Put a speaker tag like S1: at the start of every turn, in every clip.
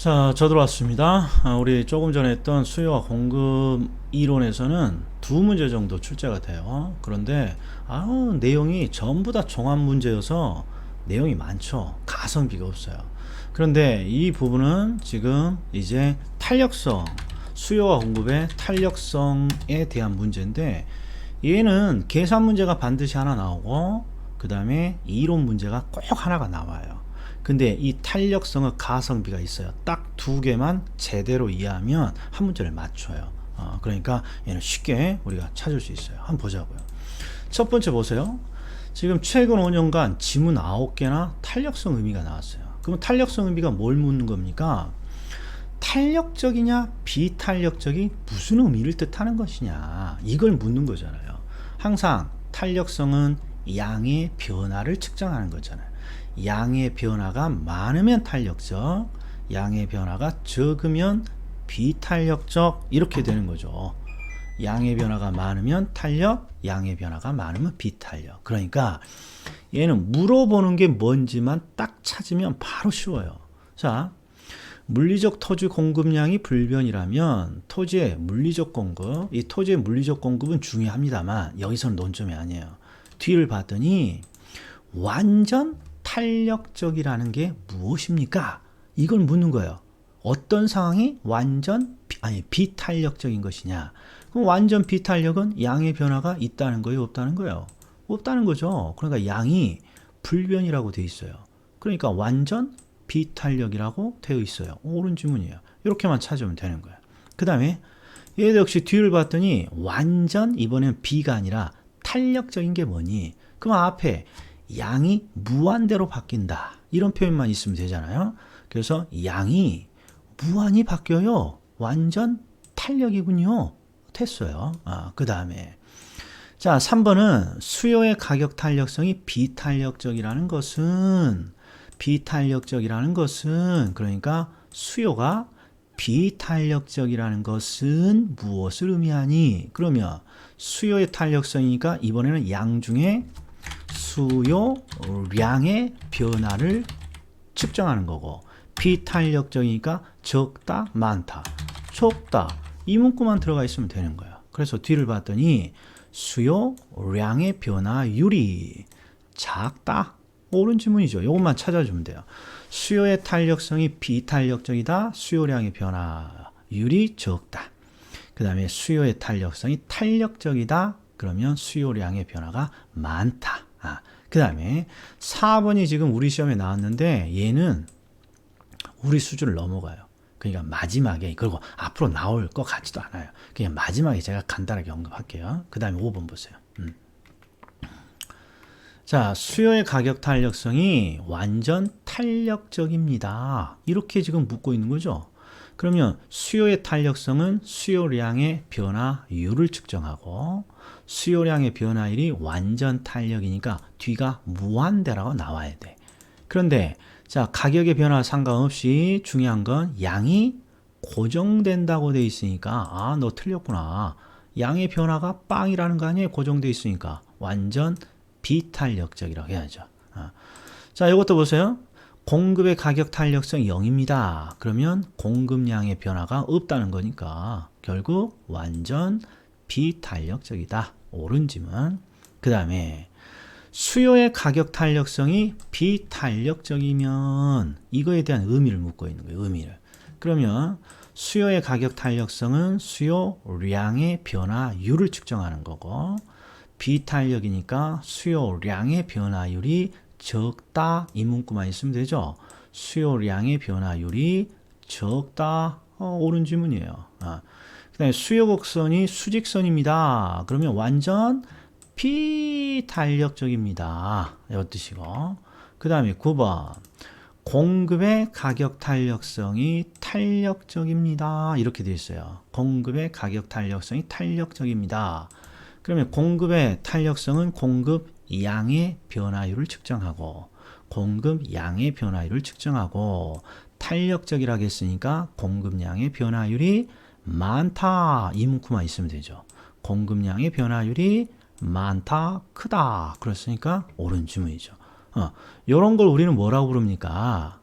S1: 자, 저 들어왔습니다. 아, 우리 조금 전에 했던 수요와 공급 이론에서는 두 문제 정도 출제가 돼요. 그런데 아, 내용이 전부 다 종합 문제여서 내용이 많죠. 가성비가 없어요. 그런데 이 부분은 지금 이제 탄력성, 수요와 공급의 탄력성에 대한 문제인데 얘는 계산 문제가 반드시 하나 나오고 그 다음에 이론 문제가 꼭 하나가 나와요. 근데 이 탄력성은 가성비가 있어요. 딱 두 개만 제대로 이해하면 한 문제를 맞춰요. 어, 그러니까 얘는 쉽게 우리가 찾을 수 있어요. 한번 보자고요. 첫 번째 보세요. 지금 최근 5년간 지문 9개나 탄력성 의미가 나왔어요. 그럼 탄력성 의미가 뭘 묻는 겁니까? 탄력적이냐 비탄력적이 무슨 의미를 뜻하는 것이냐 이걸 묻는 거잖아요. 항상 탄력성은 양의 변화를 측정하는 거잖아요. 양의 변화가 많으면 탄력적, 양의 변화가 적으면 비탄력적 이렇게 되는 거죠. 양의 변화가 많으면 탄력, 양의 변화가 많으면 비탄력. 그러니까 얘는 물어보는 게 뭔지만 딱 찾으면 바로 쉬워요. 자, 물리적 토지 공급량이 불변이라면 토지의 물리적 공급, 이 토지의 물리적 공급은 중요합니다만 여기서는 논점이 아니에요. 뒤를 봤더니 완전 탄력적이라는 게 무엇입니까? 이걸 묻는 거예요. 어떤 상황이 완전 비, 아니 비탄력적인 것이냐? 그럼 완전 비탄력은 양의 변화가 있다는 거예요, 없다는 거예요? 없다는 거죠. 그러니까 양이 불변이라고 돼 있어요. 그러니까 완전 비탄력이라고 되어 있어요. 옳은 지문이에요. 이렇게만 찾으면 되는 거예요. 그 다음에 얘도 역시 뒤를 봤더니 완전 이번엔 비가 아니라 탄력적인 게 뭐니? 그럼 앞에 양이 무한대로 바뀐다. 이런 표현만 있으면 되잖아요. 그래서 양이 무한히 바뀌어요. 완전 탄력이군요. 됐어요. 아, 그 다음에. 자, 3번은 수요의 가격 탄력성이 비탄력적이라는 것은, 비탄력적이라는 것은, 그러니까 수요가 비탄력적이라는 것은 무엇을 의미하니? 그러면 수요의 탄력성이니까 이번에는 양 중에 수요량의 변화를 측정하는 거고 비탄력적이니까 적다 많다 적다. 이 문구만 들어가 있으면 되는 거예요 그래서 뒤를 봤더니 수요량의 변화율이 작다. 옳은 지문이죠. 이것만 찾아주면 돼요. 수요의 탄력성이 비탄력적이다. 수요량의 변화율이 적다. 그 다음에 수요의 탄력성이 탄력적이다. 그러면 수요량의 변화가 많다 아, 그 다음에 4번이 지금 우리 시험에 나왔는데 얘는 우리 수준을 넘어가요. 그러니까 마지막에 그리고 앞으로 나올 것 같지도 않아요. 그냥 마지막에 제가 간단하게 언급할게요. 그 다음에 5번 보세요. 음. 자, 수요의 가격 탄력성이 완전 탄력적입니다. 이렇게 지금 묻고 있는 거죠. 그러면 수요의 탄력성은 수요량의 변화율을 측정하고 수요량의 변화율이 완전 탄력이니까 뒤가 무한대라고 나와야 돼. 그런데 자 가격의 변화 상관없이 중요한 건 양이 고정된다고 돼 있으니까 아 너 틀렸구나. 양의 변화가 빵이라는 거 아니에요? 고정돼 있으니까 완전 비탄력적이라고 해야죠. 아. 자 이것도 보세요. 공급의 가격 탄력성 0입니다. 그러면 공급량의 변화가 없다는 거니까 결국 완전 비탄력적이다. 지문. 그 다음에 수요의 가격 탄력성이 비탄력적이면 이거에 대한 의미를 묻고 있는 거예요. 의미를. 그러면 수요의 가격 탄력성은 수요량의 변화율을 측정하는 거고 비탄력이니까 수요량의 변화율이 적다 이 문구만 있으면 되죠. 수요량의 변화율이 적다 어, 옳은 지문이에요. 아. 그다음에 수요 곡선이 수직선입니다. 그러면 완전 비탄력적입니다. 이런 뜻이고. 그 다음에 9번. 공급의 가격 탄력성이 탄력적입니다. 이렇게 되어 있어요. 공급의 가격 탄력성이 탄력적입니다. 그러면 공급의 탄력성은 공급 양의 변화율을 측정하고 공급 양의 변화율을 측정하고 탄력적이라고 했으니까 공급량의 변화율이 많다 이 문구만 있으면 되죠. 공급량의 변화율이 많다, 크다. 그렇으니까 옳은 지문이죠. 어, 이런 걸 우리는 뭐라고 부릅니까?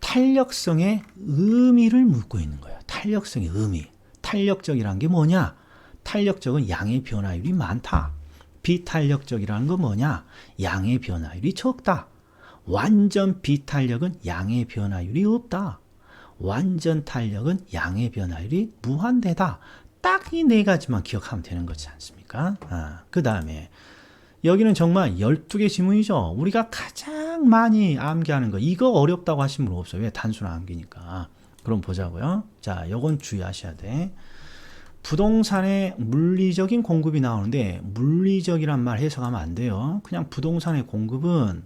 S1: 탄력성의 의미를 묻고 있는 거예요. 탄력성의 의미. 탄력적이란 게 뭐냐? 탄력적은 양의 변화율이 많다. 비탄력적이라는 건 뭐냐? 양의 변화율이 적다. 완전 비탄력은 양의 변화율이 없다. 완전 탄력은 양의 변화율이 무한대다. 딱 이 네 가지만 기억하면 되는 거지 않습니까? 아, 그 다음에 여기는 정말 12개 지문이죠. 우리가 가장 많이 암기하는 거. 이거 어렵다고 하신 분 없어요. 왜? 단순한 암기니까. 그럼 보자고요. 자, 요건 주의하셔야 돼. 부동산의 물리적인 공급이 나오는데 물리적이란 말 해석하면 안 돼요. 그냥 부동산의 공급은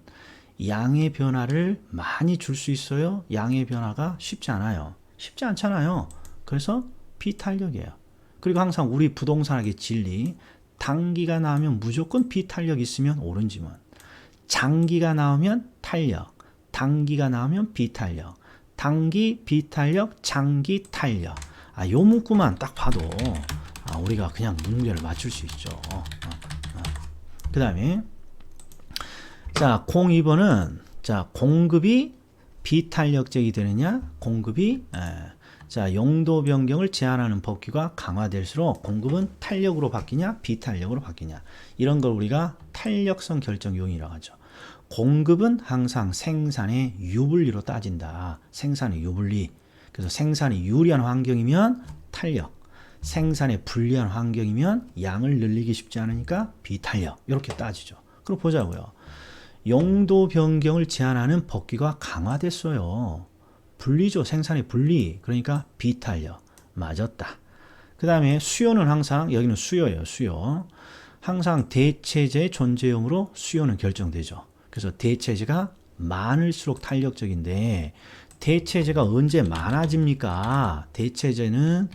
S1: 양의 변화를 많이 줄 수 있어요. 양의 변화가 쉽지 않아요. 쉽지 않잖아요. 그래서 비탄력이에요. 그리고 항상 우리 부동산학의 진리 단기가 나오면 무조건 비탄력 있으면 오른지문 장기가 나오면 탄력 단기가 나오면 비탄력 단기 비탄력 장기 탄력 아, 요 문구만 딱 봐도 아, 우리가 그냥 문제를 맞출 수 있죠. 어, 그 다음에 자, 02번은 자, 공급이 비탄력적이 되느냐? 공급이 에, 자, 용도 변경을 제한하는 법규가 강화될수록 공급은 탄력으로 바뀌냐? 비탄력으로 바뀌냐? 이런 걸 우리가 탄력성 결정 요인이라고 하죠. 공급은 항상 생산의 유불리로 따진다. 생산의 유불리. 그래서 생산이 유리한 환경이면 탄력, 생산에 불리한 환경이면 양을 늘리기 쉽지 않으니까 비탄력. 이렇게 따지죠. 그럼 보자고요. 용도 변경을 제한하는 법규가 강화됐어요. 분리죠. 생산의 분리. 그러니까 비탄력. 맞았다. 그 다음에 수요는 항상, 여기는 수요예요. 수요. 항상 대체제의 존재형으로 수요는 결정되죠. 그래서 대체제가 많을수록 탄력적인데 대체제가 언제 많아집니까? 대체제는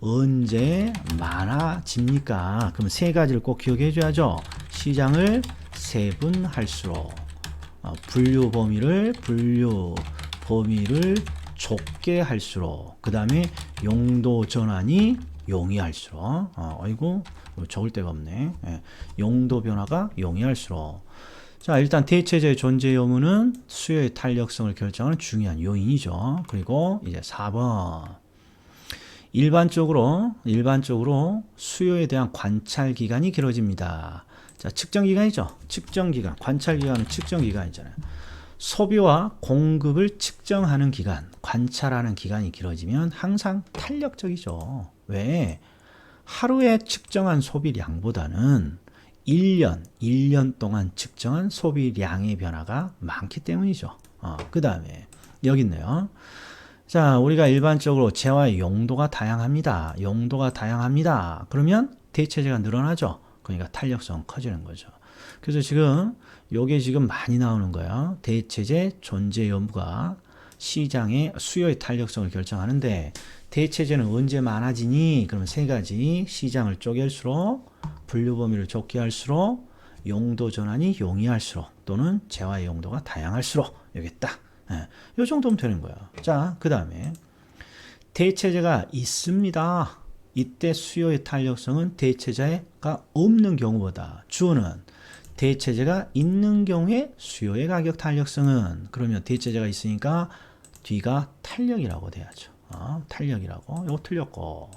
S1: 언제 많아집니까? 그럼 세 가지를 꼭 기억해 줘야죠. 시장을 세분할수록 어, 분류 범위를 분류 범위를 좁게 할수록 그 다음에 용도 전환이 용이할수록 어, 아이고 적을 데가 없네. 예, 용도 변화가 용이할수록. 자 일단 대체제의 존재 여부는 수요의 탄력성을 결정하는 중요한 요인이죠. 그리고 이제 4번. 일반적으로 일반적으로 수요에 대한 관찰 기간이 길어집니다. 자, 측정 기간이죠. 측정 기간, 관찰 기간은 측정 기간이잖아요. 소비와 공급을 측정하는 기간, 관찰하는 기간이 길어지면 항상 탄력적이죠. 왜? 하루에 측정한 소비량보다는 1년, 1년 동안 측정한 소비량의 변화가 많기 때문이죠. 어, 그 다음에 여기 있네요. 자, 우리가 일반적으로 재화의 용도가 다양합니다. 용도가 다양합니다. 그러면 대체제가 늘어나죠. 그러니까 탄력성 커지는 거죠. 그래서 지금 요게 지금 많이 나오는 거예요. 대체제 존재 여부가 시장의 수요의 탄력성을 결정하는데 대체제는 언제 많아지니? 그러면 세 가지 시장을 쪼갤수록 분류 범위를 좁게 할수록 용도 전환이 용이할수록 또는 재화의 용도가 다양할수록 여기 딱 예, 요 정도면 되는 거예요. 자, 그 다음에 대체제가 있습니다. 이때 수요의 탄력성은 대체제가 없는 경우보다 주어는 대체제가 있는 경우에 수요의 가격 탄력성은 그러면 대체제가 있으니까 뒤가 탄력이라고 돼야죠. 어, 탄력이라고 이거 틀렸고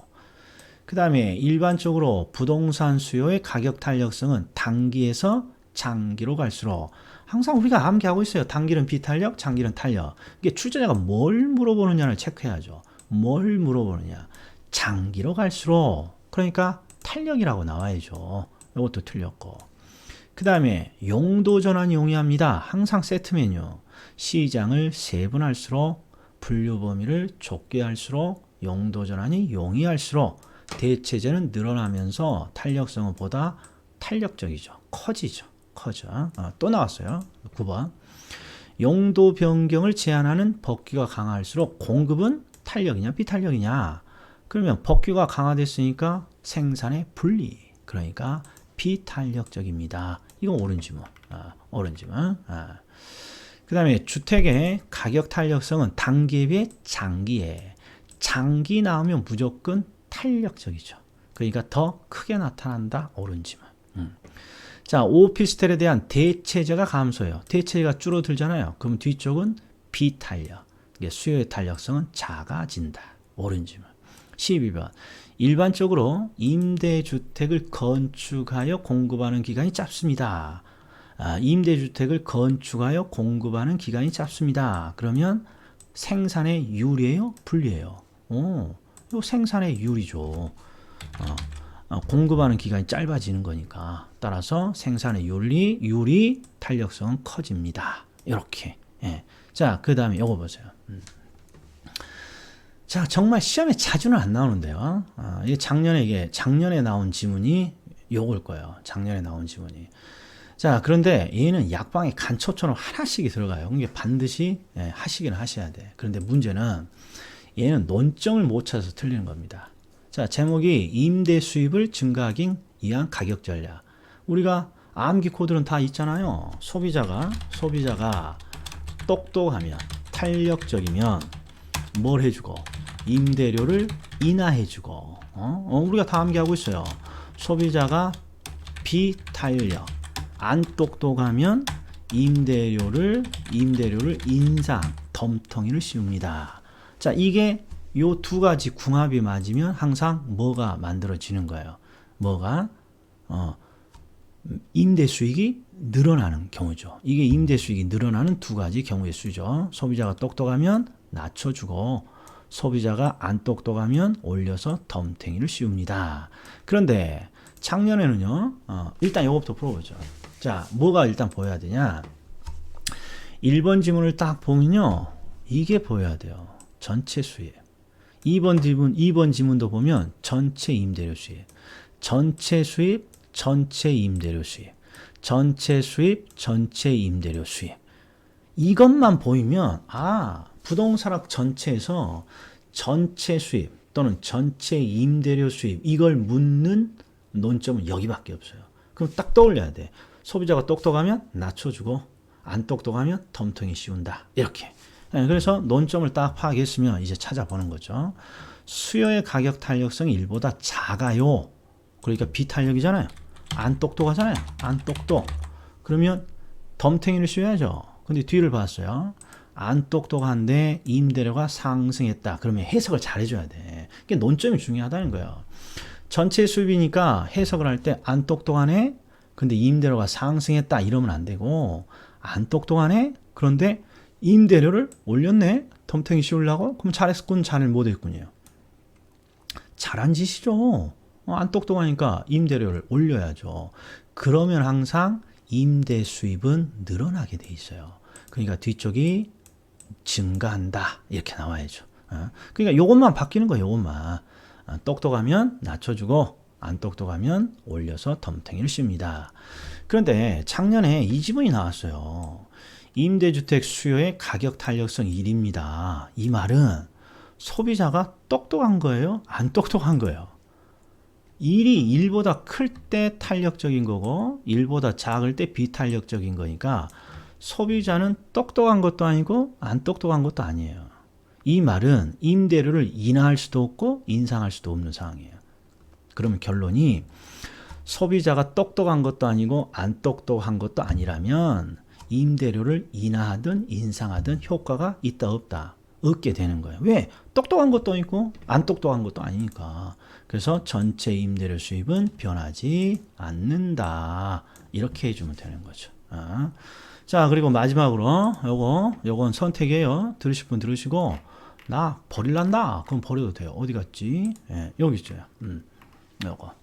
S1: 그 다음에 일반적으로 부동산 수요의 가격 탄력성은 단기에서 장기로 갈수록 항상 우리가 암기하고 있어요. 단기는 비탄력, 장기는 탄력. 이게 출제자가 뭘 물어보느냐를 체크해야죠. 뭘 물어보느냐. 장기로 갈수록 그러니까 탄력이라고 나와야죠. 이것도 틀렸고. 그 다음에 용도 전환이 용이합니다. 항상 세트 메뉴. 시장을 세분할수록 분류 범위를 좁게 할수록 용도 전환이 용이할수록 대체제는 늘어나면서 탄력성은 보다 탄력적이죠. 커지죠. 커져. 어, 또 나왔어요. 9번. 용도 변경을 제한하는 법규가 강할수록 공급은 탄력이냐 비탄력이냐. 그러면 법규가 강화됐으니까 생산의 분리. 그러니까 비탄력적입니다. 이건 옳은 지문. 아, 옳은 지문. 아. 그 다음에 주택의 가격 탄력성은 단기에 비해 장기에. 장기 나오면 무조건 탄력적이죠. 그러니까 더 크게 나타난다. 옳은 지문. 음. 자, 오피스텔에 대한 대체제가 감소해요. 대체제가 줄어들잖아요. 그럼 뒤쪽은 비탄력. 수요의 탄력성은 작아진다. 옳은 질문. 12번. 일반적으로 임대주택을 건축하여 공급하는 기간이 짧습니다. 아, 임대주택을 건축하여 공급하는 기간이 짧습니다. 그러면 생산의 율이에요? 분리예요? 오, 요 생산의 율이죠. 어, 어, 공급하는 기간이 짧아지는 거니까 따라서 생산의 율이 율이 탄력성은 커집니다. 이렇게. 예. 자, 그 다음에 요거 보세요. 음. 자, 정말 시험에 자주는 안 나오는데요. 아, 이게 작년에 이게 작년에 나온 지문이 요걸 거예요. 작년에 나온 지문이. 자, 그런데 얘는 약방에 간초처럼 하나씩이 들어가요. 이게 반드시 예, 하시긴 하셔야 돼. 그런데 문제는 얘는 논점을 못 찾아서 틀리는 겁니다. 자, 제목이 임대 수입을 증가하기 위한 가격 전략. 우리가 암기 코드는 다 있잖아요. 소비자가 소비자가 똑똑하면 탄력적이면 뭘 해주고 임대료를 인하해주고 어? 어, 우리가 다 암기하고 있어요. 소비자가 비탄력 안 똑똑하면 임대료를 임대료를 인상 덤텅이를 씌웁니다. 자 이게 요 두 가지 궁합이 맞으면 항상 뭐가 만들어지는 거예요. 뭐가 어, 임대 수익이 늘어나는 경우죠. 이게 임대 수익이 늘어나는 두 가지 경우의 수죠. 소비자가 똑똑하면 낮춰주고 소비자가 안 똑똑하면 올려서 덤탱이를 씌웁니다. 그런데 작년에는요. 어, 일단 이거부터 풀어보죠. 자, 뭐가 일단 보여야 되냐? 1번 지문을 딱 보면요. 이게 보여야 돼요. 전체 수입. 2번 지문, 2번 지문도 보면 전체 임대료 수입. 전체 수입, 전체 임대료 수입. 전체 수입, 전체 임대료 수입. 이것만 보이면 아, 부동산업 전체에서 전체 수입 또는 전체 임대료 수입 이걸 묻는 논점은 여기밖에 없어요. 그럼 딱 떠올려야 돼. 소비자가 똑똑하면 낮춰주고 안 똑똑하면 덤텅이 씌운다. 이렇게. 네, 그래서 논점을 딱 파악했으면 이제 찾아보는 거죠. 수요의 가격 탄력성이 일보다 작아요. 그러니까 비탄력이잖아요. 안 똑똑하잖아요. 안 똑똑. 그러면 덤탱이를 씌워야죠. 근데 뒤를 봤어요. 안 똑똑한데 임대료가 상승했다. 그러면 해석을 잘 해줘야 돼. 이게 논점이 중요하다는 거예요. 전체 수입이니까 해석을 할 때 안 똑똑하네. 근데 임대료가 상승했다. 이러면 안 되고 안 똑똑하네. 그런데 임대료를 올렸네. 덤탱이 씌우려고? 그럼 잘했군, 잘 못했군요. 잘한 짓이죠. 어, 안 똑똑하니까 임대료를 올려야죠. 그러면 항상 임대 수입은 늘어나게 돼 있어요. 그러니까 뒤쪽이 증가한다 이렇게 나와야죠. 어? 그러니까 요것만 바뀌는 거예요. 요것만 어, 똑똑하면 낮춰주고 안 똑똑하면 올려서 덤탱이를 씌웁니다. 그런데 작년에 이 지문이 나왔어요. 임대주택 수요의 가격 탄력성 1입니다. 이 말은 소비자가 똑똑한 거예요? 안 똑똑한 거예요? 1이 1보다 클 때 탄력적인 거고 1보다 작을 때 비탄력적인 거니까 소비자는 똑똑한 것도 아니고 안 똑똑한 것도 아니에요. 이 말은 임대료를 인하할 수도 없고 인상할 수도 없는 상황이에요. 그러면 결론이 소비자가 똑똑한 것도 아니고 안 똑똑한 것도 아니라면 임대료를 인하하든 인상하든 효과가 있다 없다 없게 되는 거예요. 왜? 똑똑한 것도 있고 안 똑똑한 것도 아니니까. 그래서 전체 임대료 수입은 변하지 않는다. 이렇게 해주면 되는 거죠. 아. 자, 그리고 마지막으로 요거 요건 선택이에요. 들으실 분 들으시고 나 버릴란다. 그럼 버려도 돼요. 어디 갔지? 예, 여기 있죠. 음. 요거.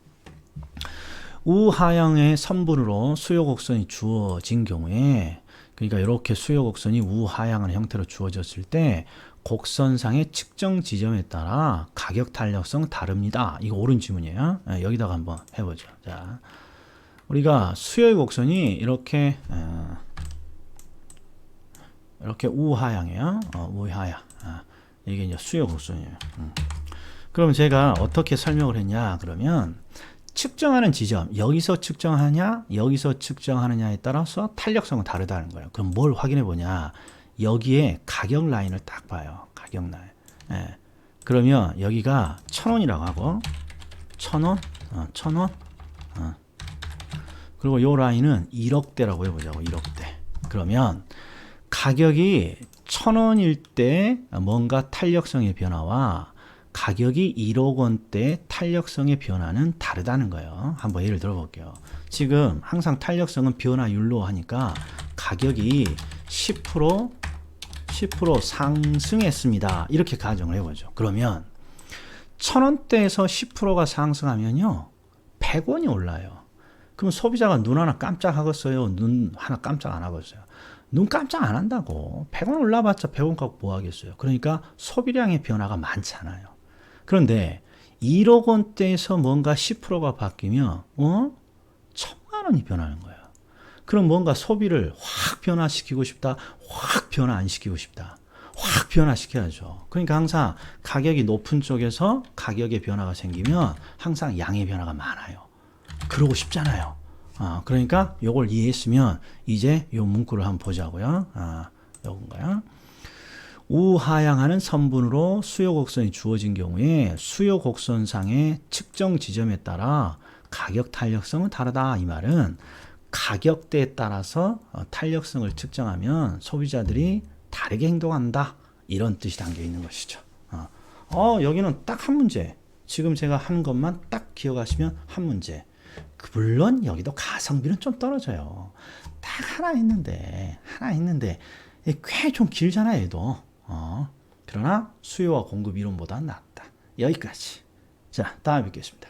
S1: 우하향의 선분으로 수요 곡선이 주어진 경우에 그러니까 이렇게 수요 곡선이 우하향한 형태로 주어졌을 때 곡선상의 측정 지점에 따라 가격 탄력성 다릅니다. 이거 옳은 지문이에요. 예, 여기다가 한번 해보죠. 자, 우리가 수요의 곡선이 이렇게 어, 이렇게 우하향이에요. 어, 우하향. 아, 이게 이제 수요 곡선이에요. 음. 그럼 제가 어떻게 설명을 했냐? 그러면 측정하는 지점 여기서 측정하냐 여기서 측정하느냐에 따라서 탄력성은 다르다는 거예요. 그럼 뭘 확인해 보냐? 여기에 가격 라인을 딱 봐요. 가격 라인. 예. 그러면 여기가 천 원이라고 하고 천 원, 어, 천 원. 어. 그리고 요 라인은 1억대라고 해보자고 1억대. 그러면 가격이 천 원일 때 뭔가 탄력성의 변화와 가격이 1억 원대 탄력성의 변화는 다르다는 거예요. 한번 예를 들어 볼게요. 지금 항상 탄력성은 변화율로 하니까 가격이 10% 10% 상승했습니다. 이렇게 가정을 해보죠. 그러면 천 원대에서 10%가 상승하면요. 100원이 올라요. 그럼 소비자가 눈 하나 깜짝 하겠어요? 눈 하나 깜짝 안 하겠어요? 눈 깜짝 안 한다고. 100원 올라봤자 100원 갖고 뭐 하겠어요? 그러니까 소비량의 변화가 많잖아요. 그런데 1억 원대에서 뭔가 10%가 바뀌면 어? 천만 원이 변하는 거예요. 그럼 뭔가 소비를 확 변화시키고 싶다. 확 변화 안 시키고 싶다. 확 변화시켜야죠. 그러니까 항상 가격이 높은 쪽에서 가격의 변화가 생기면 항상 양의 변화가 많아요. 그러고 싶잖아요. 아, 그러니까 요걸 이해했으면 이제 요 문구를 한번 보자고요. 아, 요건가요? 우하향하는 선분으로 수요 곡선이 주어진 경우에 수요 곡선상의 측정 지점에 따라 가격 탄력성은 다르다 이 말은 가격대에 따라서 어, 탄력성을 측정하면 소비자들이 다르게 행동한다 이런 뜻이 담겨 있는 것이죠. 어, 어, 여기는 딱 한 문제. 지금 제가 한 것만 딱 기억하시면 한 문제. 그 물론 여기도 가성비는 좀 떨어져요. 딱 하나 있는데 하나 있는데 꽤 좀 길잖아 얘도. 어, 그러나 수요와 공급 이론보다 낫다. 여기까지. 자, 다음에 뵙겠습니다.